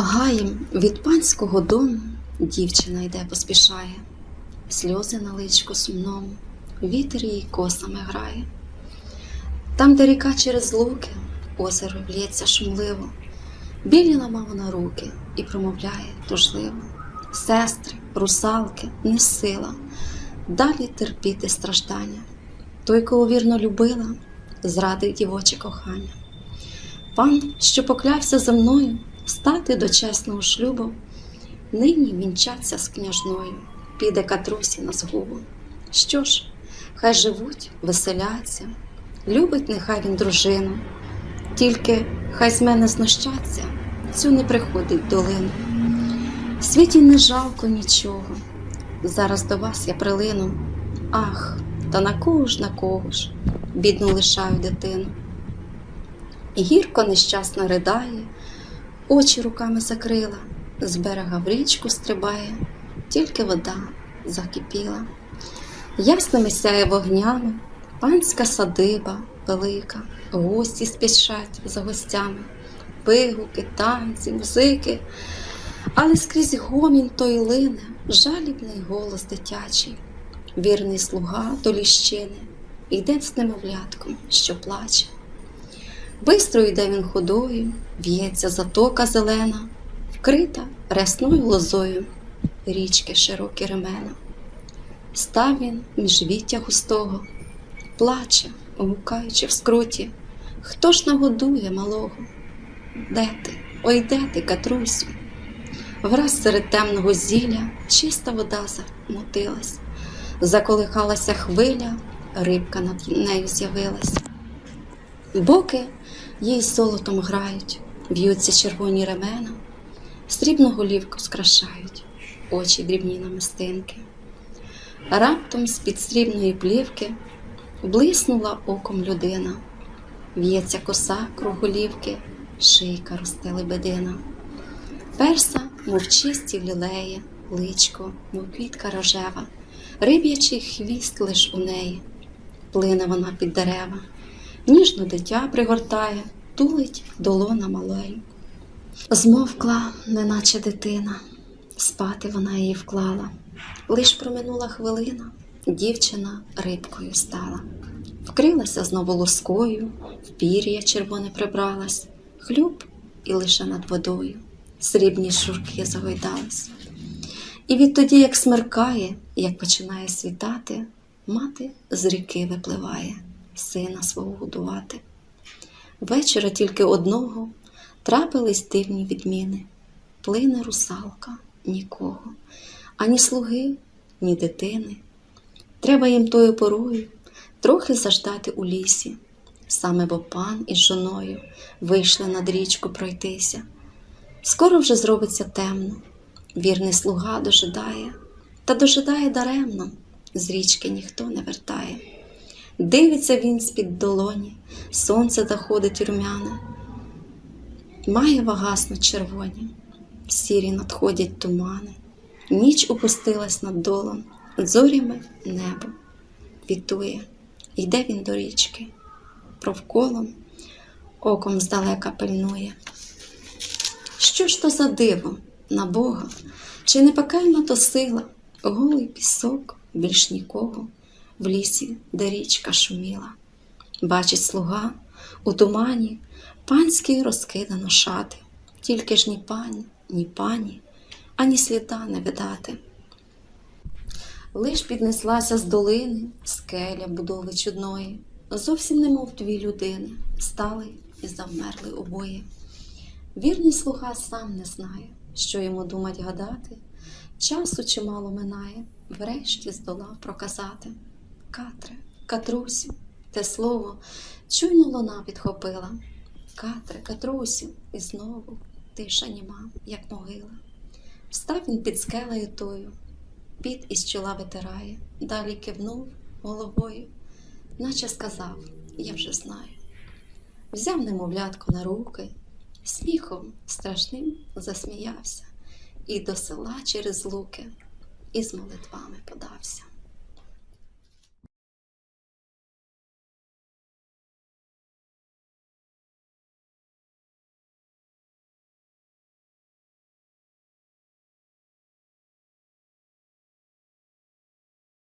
Гаєм від панського дому дівчина йде поспішає, сльози на личку сумному, вітер її косами грає. Там, де ріка через луки, озеро лється шумливо, білі лама вона руки і промовляє тужливо. Сестри, русалки, не сила, далі терпіти страждання. Той, кого вірно любила, зрадив дівоче кохання. Пан, що поклявся за мною стати до чесного шлюбу, нині вінчаться з княжною, піде катрусі на згубу. Що ж, хай живуть, веселяться, любить нехай він дружину, тільки хай з мене знущаться, цю не приходить долину. В світі не жалко нічого. Зараз до вас я прилину. Ах, та на кого ж, на кого ж, бідну лишаю дитину. Гірко нещасно ридає, очі руками закрила, з берега в річку стрибає, тільки вода закипіла. Ясними сяє вогнями, панська садиба велика, гості спішать за гостями, вигуки, танці, музики, але скрізь гомін той лине, жалібний голос дитячий, вірний слуга до ліщини, йде з немовлятком, що плаче. Бистро йде він ходою, в'ється затока зелена, вкрита рясною лозою, річки широкі ремена. Став він між віття густого, плаче, гукаючи в скруті, хто ж нагодує малого? Де ти? Ой, де ти, Катрусю? Враз серед темного зілля чиста вода замотилась, заколихалася хвиля, рибка над нею з'явилась. Боки їй золотом грають, в'ються червоні ремена, срібну голівку скрашають, очі дрібні намистинки. Раптом з-під срібної плівки блиснула оком людина, в'ється коса круг голівки, шийка росте лебедина. Перса, мов чисті лілеї, личко, мов квітка рожева, риб'ячий хвіст лиш у неї, плине вона під дерева ніжно дитя пригортає, тулить долона маленьку. Змовкла, неначе дитина, спати вона її вклала. Лиш проминула хвилина, дівчина рибкою стала, вкрилася знову лоскою, в пір'я червоне прибралась, хлюб і лише над водою срібні шурки загойдались. І відтоді, як смеркає, як починає світати, мати з ріки випливає сина свого годувати. Вечора тільки одного трапились дивні відміни. Плине русалка нікого, ані слуги, ні дитини. Треба їм тою порою трохи заждати у лісі. Саме бо пан із жоною вийшли над річку пройтися. Скоро вже зробиться темно, вірний слуга дожидає, та дожидає даремно, з річки ніхто не вертає. Дивиться він з-під долоні, сонце доходить румяне, має гаснуть червоні, сірі надходять тумани, ніч опустилась над долом, зорями небо вітує, йде він до річки, провколом оком здалека пильнує. Що ж то за диво на Бога, чи не пекельна то сила, голий пісок, більш нікого в лісі, де річка шуміла. Бачить слуга у тумані панський розкидано шати, тільки ж ні пані, ні пані, ані сліда не видати. Лиш піднеслася з долини скеля будови чудної, зовсім немов дві людини, стали і завмерли обоє. Вірний слуга сам не знає, що йому думать гадати, часу чимало минає, врешті здолав проказати. Катре, Катрусю, те слово чуйно луна підхопила. Катре, Катрусю, і знову тиша німа, як могила. Встав він під скелею тою, під із чола витирає, далі кивнув головою, наче сказав, я вже знаю. Взяв немовлятко на руки, сміхом страшним засміявся, і до села через луки, і з молитвами подався.